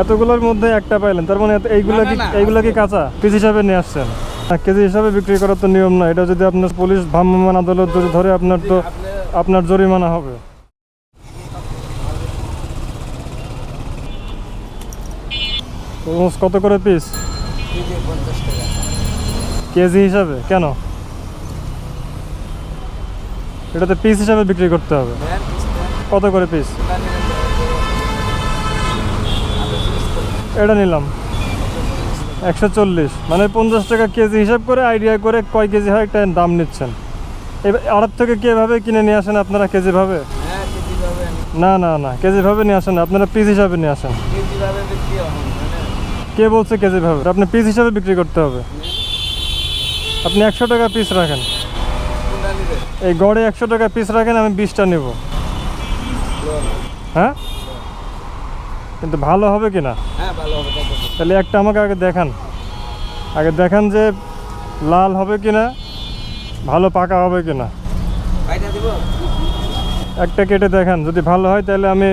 এতগুলোর মধ্যে একটা পাইলেন। তার মানে এইগুলা কি এইগুলা কি কাঁচা? পিস হিসাবে নিয়ে আসছেন। কেজি হিসাবে বিক্রি করার তো নিয়ম না এটা যদি আপনার পুলিশ ভ্রাম্যমান আদালত ধরে আপনার তো আপনার জরিমানা হবে। কত করে পিস কেজি হিসাবে? কেন? এটাতে পিস হিসাবে বিক্রি করতে হবে। কত করে পিস এটা নিলাম। একশো চল্লিশ। মানে পঞ্চাশ টাকা কেজি হিসাব করে আইডিয়া করে কয় কেজি হয় একটা দাম নিচ্ছেন। এবার আড়ত থেকে কীভাবে কিনে নিয়ে আসেন আপনারা কেজি ভাবে হ্যাঁ না না না কেজি ভাবে নিয়ে আসেন আপনারা পিস হিসাবে নিয়ে আসেন। হয় কে বলছে কেজি ভাবে আপনি পিস হিসাবে বিক্রি করতে হবে। আপনি একশো টাকা পিস রাখেন। এই গড়ে একশো টাকা পিস রাখেন আমি বিশটা নেব। হ্যাঁ? কিন্তু ভালো হবে কি না? হ্যাঁ। তাহলে একটা আমাকে আগে দেখান। আগে দেখান যে লাল হবে কি না ভালো পাকা হবে কি না। একটা কেটে দেখান যদি ভালো হয় তাহলে আমি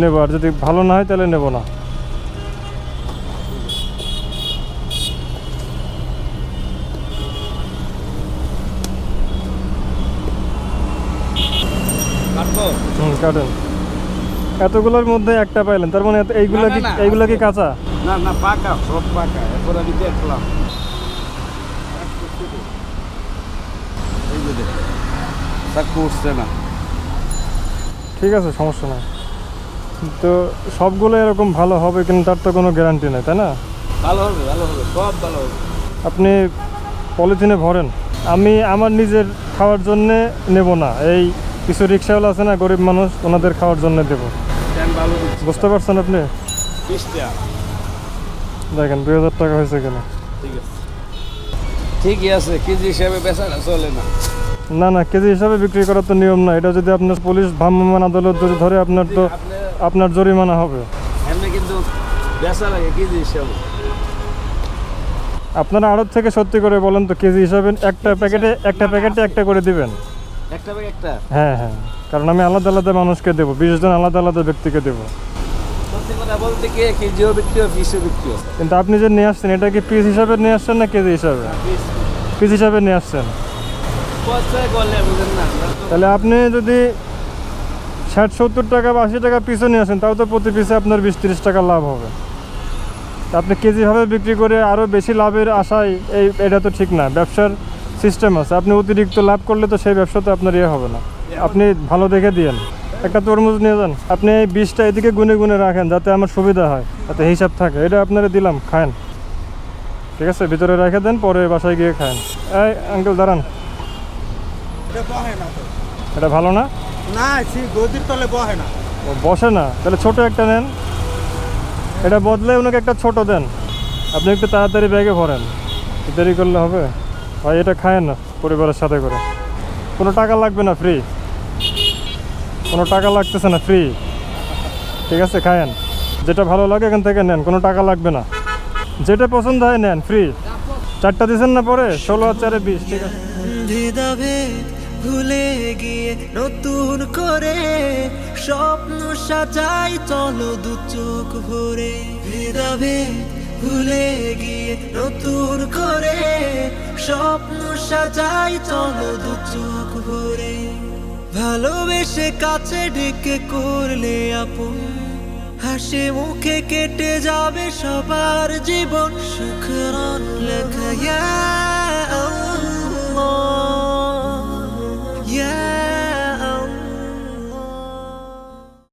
নেব আর যদি ভালো না হয় তাহলে নেব না। হুম কাটেন। এতগুলোর মধ্যে একটা পাইলেন তার মানে এইগুলো এইগুলা কি না, কি কাঁচা? না না পাকা সব পাকা। এরপর আমি দেখলাম। করছে না। ঠিক আছে সমস্যা নাই। তো সবগুলো এরকম ভালো হবে কিন্তু তার তো কোনো গ্যারান্টি নেই তাই না? ভালো হবে ভালো হবে সব ভালো হবে। আপনি পলিথিনে ভরেন। আমি আমার নিজের খাওয়ার জন্যে নেব না। এই কিছু রিক্সাওয়ালা আছে না গরিব মানুষ ওনাদের খাওয়ার জন্য দেবো। বুঝতে পারছেন আপনি? দেখেন দুই হাজার টাকা হয়েছে কিনা ঠিক আছে। ঠিকই আছে কেজি হিসাবে বেচাটা চলে না। না না কেজি হিসাবে বিক্রি করার তো নিয়ম না এটা যদি আপনার পুলিশ ভ্রাম্যমান আদালত যদি ধরে আপনার তো আপনার জরিমানা হবে। এমনি কিন্তু বেচা লাগে কেজি হিসাবে। আপনারা আড়ত থেকে সত্যি করে বলেন তো কেজি হিসাবে একটা প্যাকেটে একটা প্যাকেটে একটা করে দিবেন? একটা ব্যাগ একটা? হ্যাঁ হ্যাঁ। কারণ আমি আলাদা আলাদা মানুষকে দেবো বিশ জন আলাদা আলাদা ব্যক্তিকে দেবো। সত্যি কথা বলতে কি কেজিও বিক্রি হয় পিসও বিক্রি হয়? কিন্তু আপনি যে নিয়ে আসছেন এটা কি পিস হিসাবে নিয়ে আসছেন না কেজি হিসাবে? পিস হিসাবে নিয়ে আসছেন? তাহলে আপনি যদি ষাট সত্তর টাকা বা আশি টাকা পিসও নিয়ে আসেন তাও তো প্রতি পিসে আপনার বিশ তিরিশ টাকা লাভ হবে। আপনি কেজিভাবে বিক্রি করে আরও বেশি লাভের আশায় এই এটা তো ঠিক না ব্যবসার সিস্টেম আছে। আপনি অতিরিক্ত লাভ করলে তো সেই ব্যবসাতে আপনার ইয়ে হবে না। আপনি ভালো দেখে দিয়েন। একটা তরমুজ নিয়ে যান। আপনি এই বীজটা এদিকে গুনে গুনে রাখেন যাতে আমার সুবিধা হয় যাতে হিসাব থাকে। এটা আপনারা দিলাম খায়েন। ঠিক আছে? ভিতরে রেখে দেন পরে বাসায় গিয়ে খায়েন। এই আঙ্কেল দাঁড়ান। এটা ভালো না? না সে গদির তলে বহে না। ও বসে না। তাহলে ছোট একটা নেন। এটা বদলে ওনাকে একটা ছোট দেন। আপনি একটু তাড়াতাড়ি ব্যাগে ভরেন। দেরি করলে হবে। ভাই এটা খায় না পরিবারের সাথে করে। কোনো টাকা লাগবে না ফ্রি কোনো টাকা লাগতেছে না ফ্রি ঠিক আছে, খায়েন। যেটা ভালো লাগে এখান থেকে নেন, কোনো টাকা লাগবে না। যেটা পছন্দ হয় নেন ফ্রি চারটা দিয়েছেন না পরে? ষোলো আর চারে বিশ, ঠিক আছে। ভুলে গিয়ে নতুন করে স্বপ্ন সাজাই, চলো দু চোখ ভরে। ভেদাভেদ ভুলে গিয়ে নতুন করে স্বপ্ন সাজাই, চলো দু চোখ ভরে। ভালোবেসে কাছে ডেকে করলে আপন। হাসি মুখে কেটে যাবে সবার জীবন সুখরণ লেখা